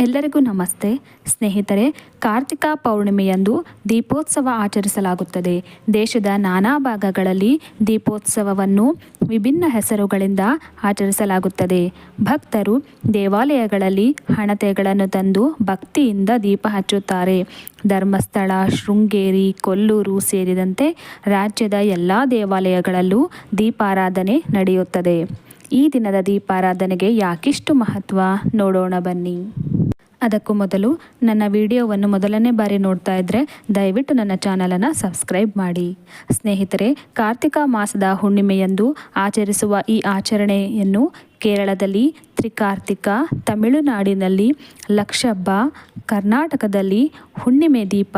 ಎಲ್ಲರಿಗೂ ನಮಸ್ತೆ. ಸ್ನೇಹಿತರೆ, ಕಾರ್ತಿಕ ಪೌರ್ಣಿಮೆಯಂದು ದೀಪೋತ್ಸವ ಆಚರಿಸಲಾಗುತ್ತದೆ. ದೇಶದ ನಾನಾ ಭಾಗಗಳಲ್ಲಿ ದೀಪೋತ್ಸವವನ್ನು ವಿಭಿನ್ನ ಹೆಸರುಗಳಿಂದ ಆಚರಿಸಲಾಗುತ್ತದೆ. ಭಕ್ತರು ದೇವಾಲಯಗಳಲ್ಲಿ ಹಣತೆಗಳನ್ನು ತಂದು ಭಕ್ತಿಯಿಂದ ದೀಪ ಹಚ್ಚುತ್ತಾರೆ. ಧರ್ಮಸ್ಥಳ, ಶೃಂಗೇರಿ, ಕೊಲ್ಲೂರು ಸೇರಿದಂತೆ ರಾಜ್ಯದ ಎಲ್ಲ ದೇವಾಲಯಗಳಲ್ಲೂ ದೀಪಾರಾಧನೆ ನಡೆಯುತ್ತದೆ. ಈ ದಿನದ ದೀಪಾರಾಧನೆಗೆ ಯಾಕಿಷ್ಟು ಮಹತ್ವ? ನೋಡೋಣ ಬನ್ನಿ. ಅದಕ್ಕೂ ಮೊದಲು ನನ್ನ ವಿಡಿಯೋವನ್ನು ಮೊದಲನೇ ಬಾರಿ ನೋಡ್ತಾ ಇದ್ದರೆ ದಯವಿಟ್ಟು ನನ್ನ ಚಾನಲನ್ನು ಸಬ್ಸ್ಕ್ರೈಬ್ ಮಾಡಿ. ಸ್ನೇಹಿತರೆ, ಕಾರ್ತಿಕ ಮಾಸದ ಹುಣ್ಣಿಮೆಯಂದು ಆಚರಿಸುವ ಈ ಆಚರಣೆಯನ್ನು ಕೇರಳದಲ್ಲಿ ತ್ರಿಕಾರ್ತಿಕ, ತಮಿಳುನಾಡಿನಲ್ಲಿ ಲಕ್ಷಬ್ಬ, ಕರ್ನಾಟಕದಲ್ಲಿ ಹುಣ್ಣಿಮೆ ದೀಪ,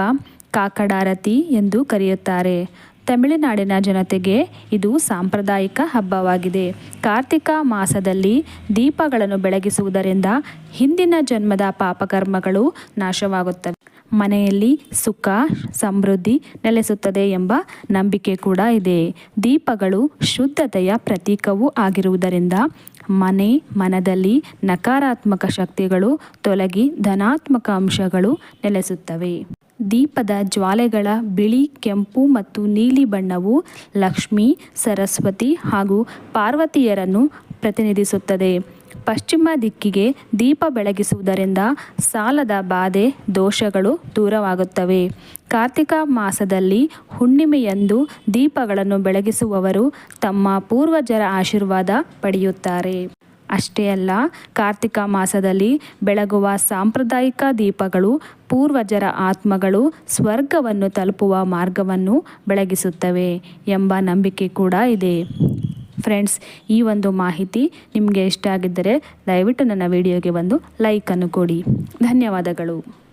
ಕಾಕಡಾರತಿ ಎಂದು ಕರೆಯುತ್ತಾರೆ. ತಮಿಳುನಾಡಿನ ಜನತೆಗೆ ಇದು ಸಾಂಪ್ರದಾಯಿಕ ಹಬ್ಬವಾಗಿದೆ. ಕಾರ್ತಿಕ ಮಾಸದಲ್ಲಿ ದೀಪಗಳನ್ನು ಬೆಳಗಿಸುವುದರಿಂದ ಹಿಂದಿನ ಜನ್ಮದ ಪಾಪಕರ್ಮಗಳು ನಾಶವಾಗುತ್ತವೆ. ಮನೆಯಲ್ಲಿ ಸುಖ, ಸಮೃದ್ಧಿ ನೆಲೆಸುತ್ತದೆ ಎಂಬ ನಂಬಿಕೆ ಕೂಡ ಇದೆ. ದೀಪಗಳು ಶುದ್ಧತೆಯ ಪ್ರತೀಕವೂ ಆಗಿರುವುದರಿಂದ ಮನೆ, ಮನದಲ್ಲಿ ನಕಾರಾತ್ಮಕ ಶಕ್ತಿಗಳು ತೊಲಗಿ ಧನಾತ್ಮಕ ಅಂಶಗಳು ನೆಲೆಸುತ್ತವೆ. ದೀಪದ ಜ್ವಾಲೆಗಳ ಬಿಳಿ ಕೆಂಪು ಮತ್ತು ನೀಲಿ ಬಣ್ಣವು ಲಕ್ಷ್ಮಿ, ಸರಸ್ವತಿ ಹಾಗೂ ಪಾರ್ವತಿಯರನ್ನು ಪ್ರತಿನಿಧಿಸುತ್ತದೆ. ಪಶ್ಚಿಮ ದಿಕ್ಕಿಗೆ ದೀಪ ಬೆಳಗಿಸುವುದರಿಂದ ಸಾಲದ ಬಾಧೆ, ದೋಷಗಳು ದೂರವಾಗುತ್ತವೆ. ಕಾರ್ತಿಕ ಮಾಸದಲ್ಲಿ ಹುಣ್ಣಿಮೆಯಂದು ದೀಪಗಳನ್ನು ಬೆಳಗಿಸುವವರು ತಮ್ಮ ಪೂರ್ವಜರ ಆಶೀರ್ವಾದ ಪಡೆಯುತ್ತಾರೆ. ಅಷ್ಟೇ ಅಲ್ಲ, ಕಾರ್ತಿಕ ಮಾಸದಲ್ಲಿ ಬೆಳಗುವ ಸಾಂಪ್ರದಾಯಿಕ ದೀಪಗಳು, ಪೂರ್ವಜರ ಆತ್ಮಗಳು ಸ್ವರ್ಗವನ್ನು ತಲುಪುವ ಮಾರ್ಗವನ್ನು ಬೆಳಗಿಸುತ್ತವೆ ಎಂಬ ನಂಬಿಕೆ ಕೂಡ ಇದೆ. ಫ್ರೆಂಡ್ಸ್, ಈ ಒಂದು ಮಾಹಿತಿ ನಿಮಗೆ ಇಷ್ಟ ಆಗಿದ್ದರೆ ದಯವಿಟ್ಟು ನನ್ನ ವಿಡಿಯೋಗೆ ಒಂದು ಲೈಕನ್ನು ಕೊಡಿ. ಧನ್ಯವಾದಗಳು.